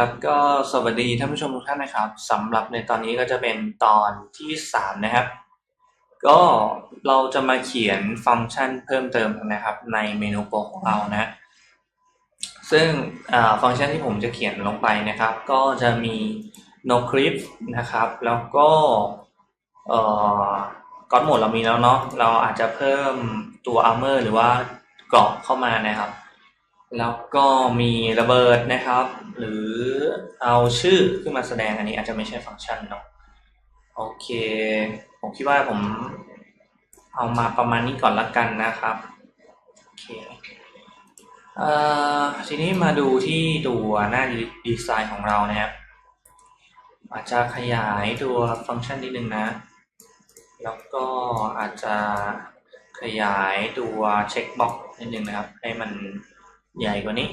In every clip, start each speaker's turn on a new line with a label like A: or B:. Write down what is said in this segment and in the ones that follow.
A: ครับก็สวัสดีท่านผู้ชมทุกท่านนะครับสำหรับในตอนนี้ก็จะเป็นตอนที่สามนะครับ ก็เราจะมาเขียนฟังก์ชันเพิ่มเติมนะครับ ในเมนูโปรของเรานะ ซึ่งฟังก์ชันที่ผมจะเขียนลงไปนะครับ ก็จะมี no clip นะครับ แล้วก็ก้อนโหมดเรามีแล้วเนาะเราอาจจะเพิ่มตัว armor หรือว่ากรอบเข้ามานะครับ แล้วก็มีระเบิดนะครับ หรือเอาชื่อขึ้นมาแสดงอันนี้อาจจะไม่ใช่ฟังก์ชันเนาะโอเค ผมคิดว่าผมเอามาประมาณนี้ก่อนละกันนะครับโอเคทีนี้มาดูที่ตัวหน้าดีไซน์ของเรานะครับอาจจะขยายตัวฟังก์ชันนิดนึงนะ แล้วก็อาจจะขยายตัวเช็คบ็อกซ์นิดนึงนะครับ ให้มัน ใหญ่กว่านี้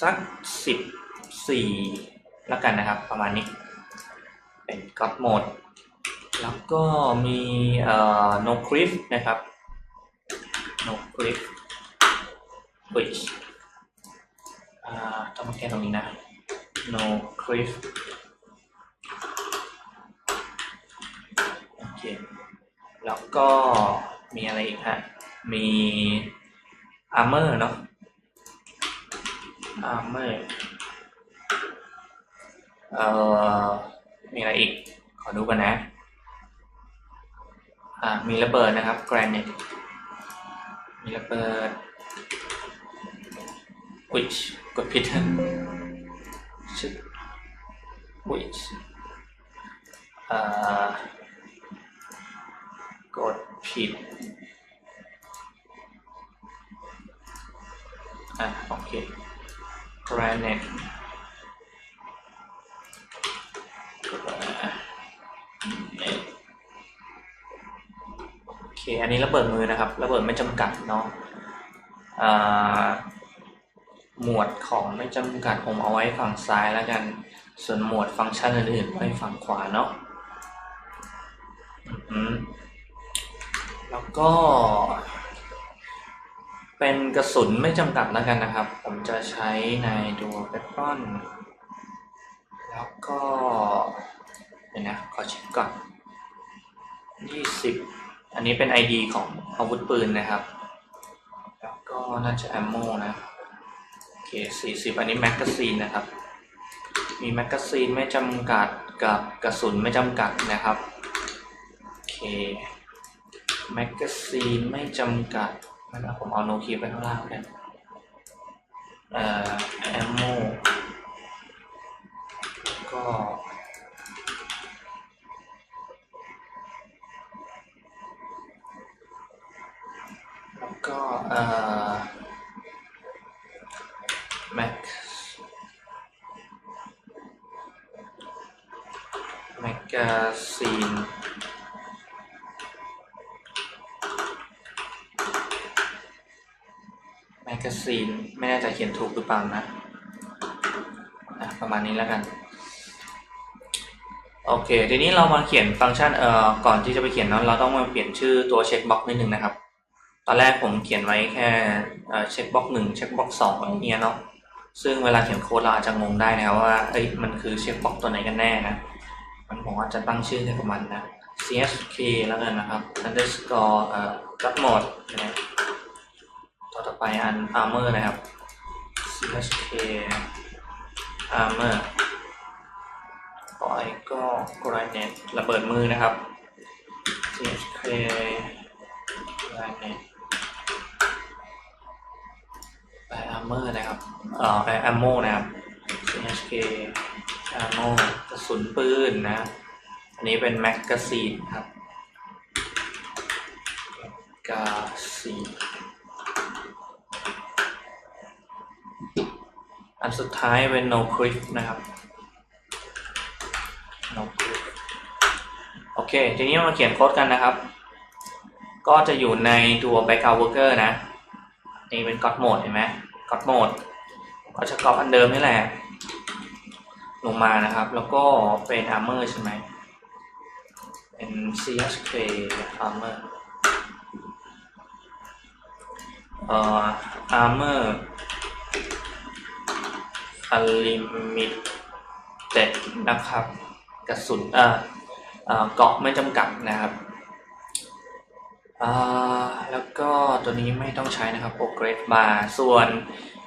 A: สักสิบสี่แล้วกันนะครับ ประมาณนี้ เป็นก็อดโหมด แล้วก็มีเอ่อ no clip นะครับ no clip which อ่าต้องมาแก้ตรงนี้นะ no clip โอเค แล้วก็มีอะไรอีกฮะ มี armor เนาะ armor เอ่อมีอะไรอีก ขอดูกันนะอ่ามีระเบิดนะครับ granite มีระเบิด which กดผิด which อ่ากดผิด อะโอเค granite โอเค อันนี้ระเบิดมือนะครับ ระเบิดไม่จำกัดเนาะหมวดของไม่จำกัดผมเอาไว้ฝั่งซ้ายแล้วกัน ส่วนหมวดฟังก์ชันอื่นๆไว้ฝั่งขวาเนาะแล้วก็ เป็นกระสุนไม่จำกัดแล้วกันนะครับ ผมจะใช้ในตัวเปปปอนแล้วก็เดี๋ยวนะ ขอเช็คก่อน20อันนี้เป็น ID ของอาวุธปืนนะครับ แล้วก็น่าจะ ammo นะ โอเค40อันนี้แมกกาซีนนะครับ มีแมกกาซีนไม่จำกัดกับกระสุนไม่จำกัดนะครับ โอเค แมกกาซีนไม่จำกัด นะครับผมเอาโนคีไปข้างล่างกันเอ่อแอมโมก็แล้วก็เอ่อแม็กแมกกาซีนแมกกาซีนไม่แน่ใจเขียนถูกหรือเปล่านะประมาณนี้แล้วกัน โอเค ทีนี้เรามาเขียนฟังก์ชันเอ่อก่อนที่จะไปเขียนเนาะเราต้องมาเปลี่ยนชื่อตัวเช็คบ็อกนิดนึงนะครับ ตอนแรกผมเขียนไว้แค่เช็คบ็อกหนึ่งเช็คบ็อกสองอะไรเงี้ยเนาะซึ่งเวลาเขียนโค้ดเราอาจจะงงได้นะครับว่าเอ้ยมันคือเช็คบ็อกตัวไหนกันแน่นะมันผมว่าจะตั้งชื่อให้กับมันนะ csk แล้วกันนะครับ underscore เอ่อ dot mode นะต่อไปอัน armor นะครับ chk armor ต่อไปก็ granite ระเบิดมือนะครับ chk granite ไป armor นะครับเอ่อไป ammo นะครับ chk ammo กระสุนปืนนะ อันนี้เป็นแมกกาซีนครับกาซีน อันสุดท้ายเป็น no clip นะครับ no clip โอเค ทีนี้มาเขียนโค้ดกันนะครับ ก็จะอยู่ในตัว background worker นะ นี่เป็น god mode เห็นไหม god mode ก็จะก๊อปอันเดิมนี่แหละ ลงมานะครับ แล้วก็เป็น armor ใช่ไหมเป็น chk armor เอ่อ armor unlimited นะครับ กระสุนเอ่อเกาะไม่จำกัดนะครับอ่าแล้วก็ตัวนี้ไม่ต้องใช้นะครับ progress bar ส่วน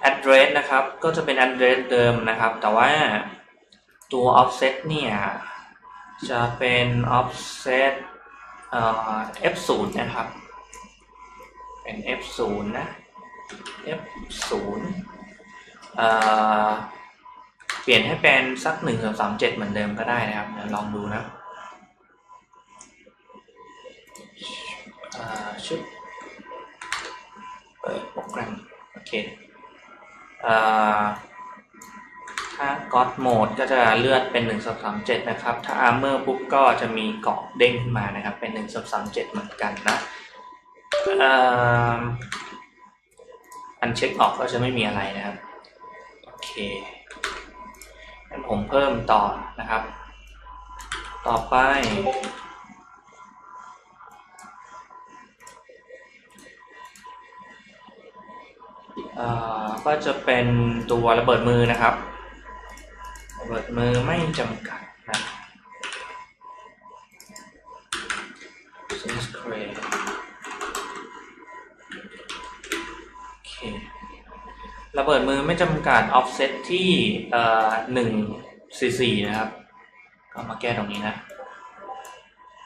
A: address นะครับก็จะเป็น address เดิมนะครับ แต่ว่าตัว offset เนี่ยจะเป็น offset เอ่อ f0 นะครับ เป็น f0 นะ f0 เปลี่ยนให้เป็นสักหนึ่งสองสามเจ็ดเหมือนเดิมก็ได้นะครับเดี๋ยวลองดูนะชุดเปิดโปรแกรมโอเคถ้า God Mode ก็จะเลือนเป็น1 2 3 7นะครับ ถ้า Armor ปุ๊บก็จะมีเกาะเด้งขึ้นมานะครับ เป็น1 2 3 7เหมือนกันนะอันเช็คออกก็จะไม่มีอะไรนะครับ เคงั้นผมเพิ่มต่อนะครับ ต่อไป ก็จะเป็นตัวระเบิดมือนะครับ ระเบิดมือไม่จำกัดนะ Sense Crane โอเค ระเบิดมือไม่จำกัด offset ที่หนึ่งซีซีนะครับ ก็มาแก้ตรงนี้นะ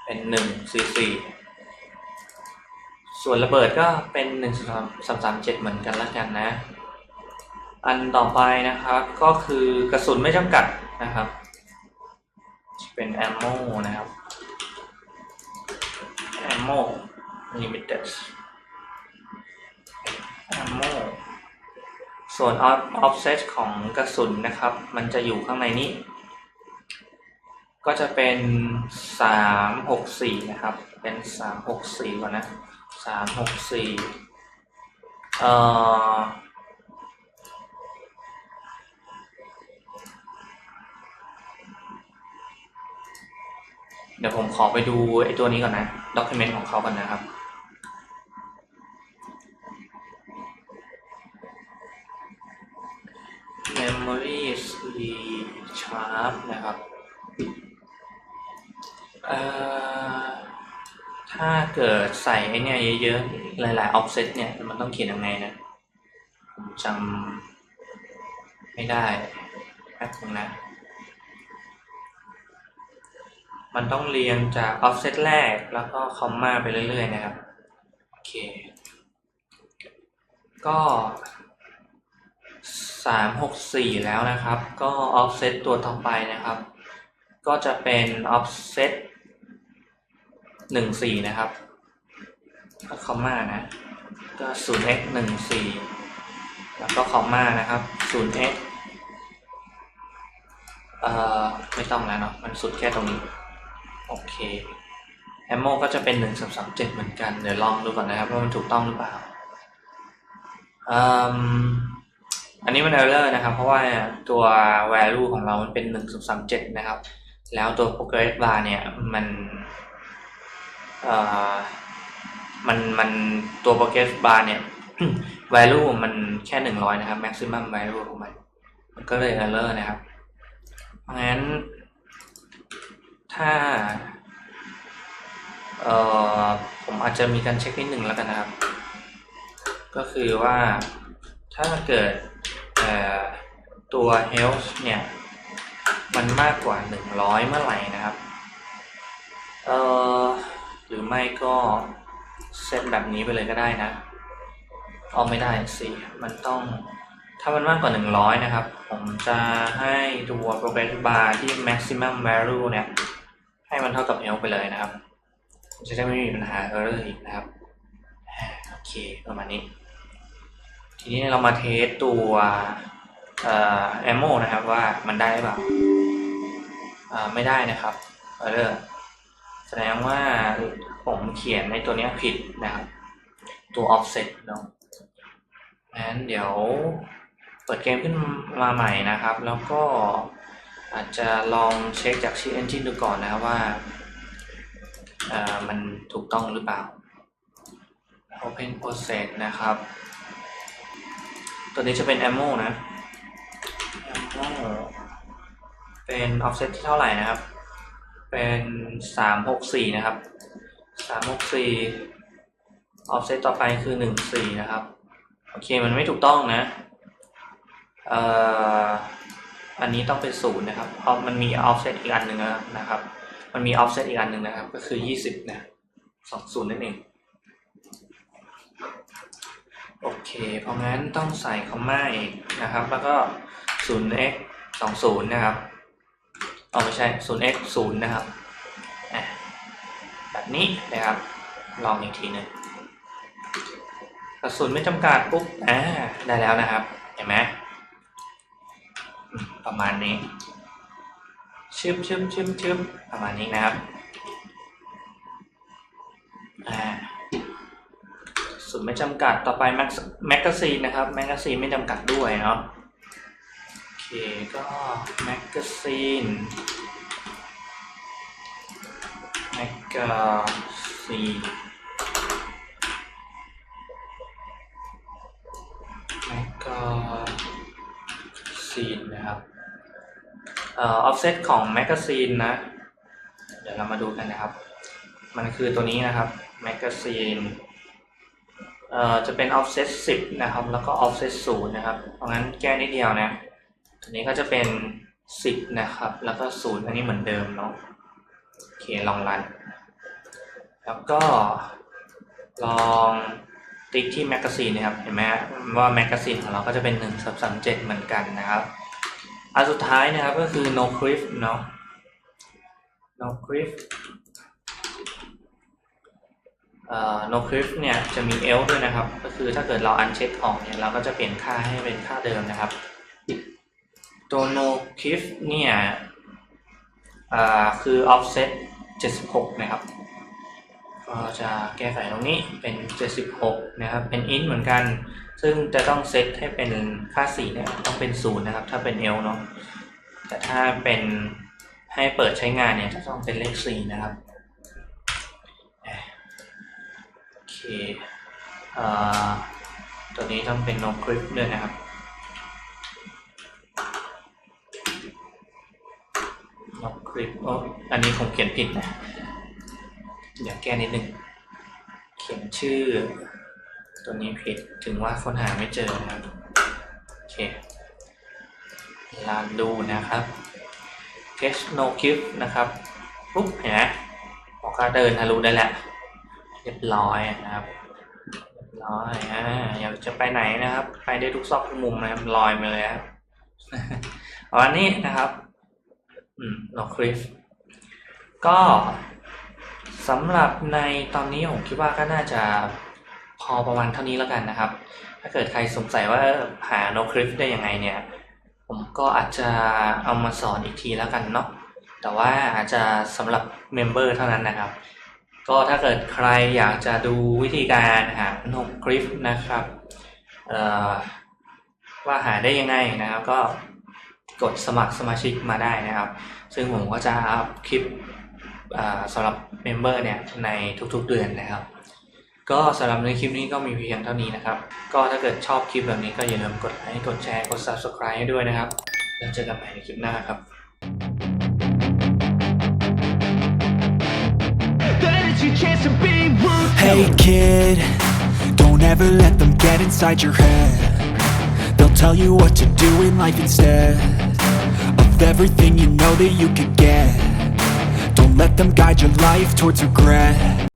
A: เป็นหนึ่งซีซีส่วนระเบิดก็เป็นหนึ่งสามสามเจ็ดเหมือนกันแล้วกันนะ อันต่อไปนะครับก็คือกระสุนไม่จำกัดนะครับ เป็น ammo นะครับ ammo limited ammo ส่วน offset ของกระสุนนะครับ มันจะอยู่ข้างในนี้ ก็จะเป็นสามหกสี่นะครับ เป็นสามหกสี่ก่อนนะสามหกสี่เอ่อเดี๋ยวผมขอไปดูไอ้ตัวนี้ก่อนนะ document ของเขาก่อนนะครับ memory sleep sharp นะครับถ้าเกิดใส่ไอเนี่ยเยอะๆ หลายๆ offset เนี่ย มันต้องเขียนยังไงนะ ผมจำไม่ได้แป๊บนึงนะ มันต้องเรียงจาก offset แรกแล้วก็คอมมาไปเรื่อยๆ นะครับ โอเค ก็ สามหกสี่แล้วนะครับ ก็ offset ตัวต่อไปนะครับ ก็จะเป็น offset หนึ่งสี่นะครับก็คอมมานะ ก็ศูนย์ x หนึ่งสี่แล้วก็คอมมานะครับศูนย์ x เอ่อไม่ต้องแล้วเนาะมันสุดแค่ตรงนี้ โอเคแอมโมก็จะเป็นหนึ่งสามสามเจ็ดเหมือนกัน เดี๋ยวลองดูก่อนนะครับว่ามันถูกต้องหรือเปล่าอืม อันนี้มัน error นะครับ เพราะว่าตัว value ของเรามันเป็นหนึ่งสามเจ็ดนะครับ แล้วตัว progress bar เนี่ยมันเอ่อมันมันตัว progress bar เนี่ย value มันแค่หนึ่งร้อยนะครับ maximum value ของมัน มันก็เลย error นะครับ เพราะงั้น ถ้าเอ่อผมอาจจะมีการเช็คนิดหนึ่งแล้วกันนะครับ ก็คือว่าถ้าเกิด ตัว health เนี่ย มันมากกว่า 100 เมื่อไหร่นะครับเอ่อหรือไม่ก็เซตแบบนี้ไปเลยก็ได้นะเอาไม่ได้สิมันต้องถ้ามันมากกว่า 100 นะครับ ผมจะให้ตัว progress bar ที่ maximum value เนี่ย ให้มันเท่ากับ health ไปเลยนะครับจะได้ไม่มีปัญหา error อีกนะครับ โอเค ประมาณนี้ ทีนี้เรามาเทสตัวเอ่อ ammo นะครับว่ามันได้หรือเปล่าไม่ได้นะครับ error แสดงว่าผมเขียนในตัวนี้ผิดนะครับ ตัว offset เนาะงั้นเดี๋ยวเปิดเกมขึ้นมาใหม่นะครับ แล้วก็อาจจะลองเช็คจากชื่อ engine ดูก่อนนะครับว่าเออมันถูกต้องหรือเปล่า open process นะครับ ตัวนี้จะเป็น ammo นะ ammo อ๋อเป็น offset ที่เท่าไหร่นะครับ เป็นสามหกสี่นะครับสามหกสี่ offset ต่อไปคือหนึ่งสี่นะครับ โอเคมันไม่ถูกต้องนะเอ่ออันนี้ต้องเป็นศูนย์นะครับ เพราะมันมี offset อีกอันหนึ่งนะครับ มันมี offset อีกอันหนึ่งนะครับ ก็คือยี่สิบนะสองศูนย์นั่นเอง โอเค เพราะงั้นต้องใส่คอมมาอีกนะครับ แล้วก็ 0x 20 นะครับ เอาไม่ใช่ 0x 0 นะครับ แบบนี้นะครับ ลองอีกทีหนึ่งกระสุนไม่จำกัดปุ๊บ อ่า ได้แล้วนะครับ เห็นไหมอืมประมาณนี้ ชึบชึบชึบชึบประมาณนี้นะครับ จำกัดต่อไปแม็กกาซีนนะครับแมกกาซีนไม่จำกัดด้วยเนาะโอเคก็แมกกาซีนแมกกาซีนแมกกาซีนนะครับเอ่อออฟเซตของแมกกาซีนนะ เดี๋ยวเรามาดูกันนะครับ มันคือตัวนี้นะครับแมกกาซีน จะเป็น offset 10 นะครับ แล้วก็ offset 0 นะครับ เพราะงั้นแก้นิดเดียวนะอันนี้ก็จะเป็น 10 นะครับ แล้วก็ 0 อันนี้เหมือนเดิมเนาะโอเคลองรัน แล้วก็ลองติ๊กที่แมกกาซีนนะครับ เห็นไหมว่าแมกกาซีนของเราก็จะเป็น1 3 3 7เหมือนกันนะครับ อันสุดท้ายนะครับก็คือ no cliff เนาะ no cliff เอ่อ no cliff เนี่ยจะมี else ด้วยนะครับ ก็คือถ้าเกิดเรา uncheck ออกเนี่ยเราก็จะเปลี่ยนค่าให้เป็นค่าเดิมนะครับตัว no cliff เนี่ยคือ offset 76 นะครับ ก็จะแก้ไขตรงนี้เป็น 76 นะครับ เป็น int เหมือนกัน ซึ่งจะต้องเซตให้เป็นค่า4เนี่ยต้องเป็น 0 นะครับ ถ้าเป็น else เนาะแต่ถ้าเป็นให้เปิดใช้งานเนี่ยจะต้องเป็นเลข 4 นะครับ โอเคเอ่อ ตัวนี้ต้องเป็น no clip ด้วยนะครับ no clip โอ้อันนี้ผมเขียนผิดนะเดี๋ยวแก้นิดนึง เขียนชื่อ ตัวนี้ผิดถึงว่าค้นหาไม่เจอนะครับ โอเคลาดูนะครับ test no clip นะครับ ปุ๊บเห็นไหมพอก็เดินทะลุได้แหละ เรียบร้อยนะครับร้อยอ่าอยากจะไปไหนนะครับ ไปได้ทุกซอกทุกมุมนะครับลอยมาเลยครับประมาณนี้นะครับ อืมนอคริฟก็สำหรับในตอนนี้ผมคิดว่าก็น่าจะพอประมาณเท่านี้แล้วกันนะครับ ถ้าเกิดใครสงสัยว่าหา no clip ได้ยังไงเนี่ย ผมก็อาจจะเอามาสอนอีกทีแล้วกันเนาะแต่ว่าอาจจะสำหรับเมมเบอร์เท่านั้นนะครับ ก็ถ้าเกิดใครอยากจะดูวิธีการหาโนคลิปนะครับว่าหาได้ยังไงนะครับ ก็กดสมัครสมาชิกมาได้นะครับ ซึ่งผมก็จะอัพคลิปสำหรับเมมเบอร์เนี่ยในทุกๆเดือนนะครับ ก็สำหรับในคลิปนี้ก็มีเพียงเท่านี้นะครับ ก็ถ้าเกิดชอบคลิปแบบนี้ก็อย่าลืมกดไลค์กดแชร์กด subscribe ให้ด้วยนะครับ แล้วเจอกันใหม่ในคลิปหน้าครับ
B: chance to be ruthless.
C: Hey kid, don't ever let them get inside your head. They'll tell you what to do in life instead of everything you know that you could get. Don't let them guide your life towards regret.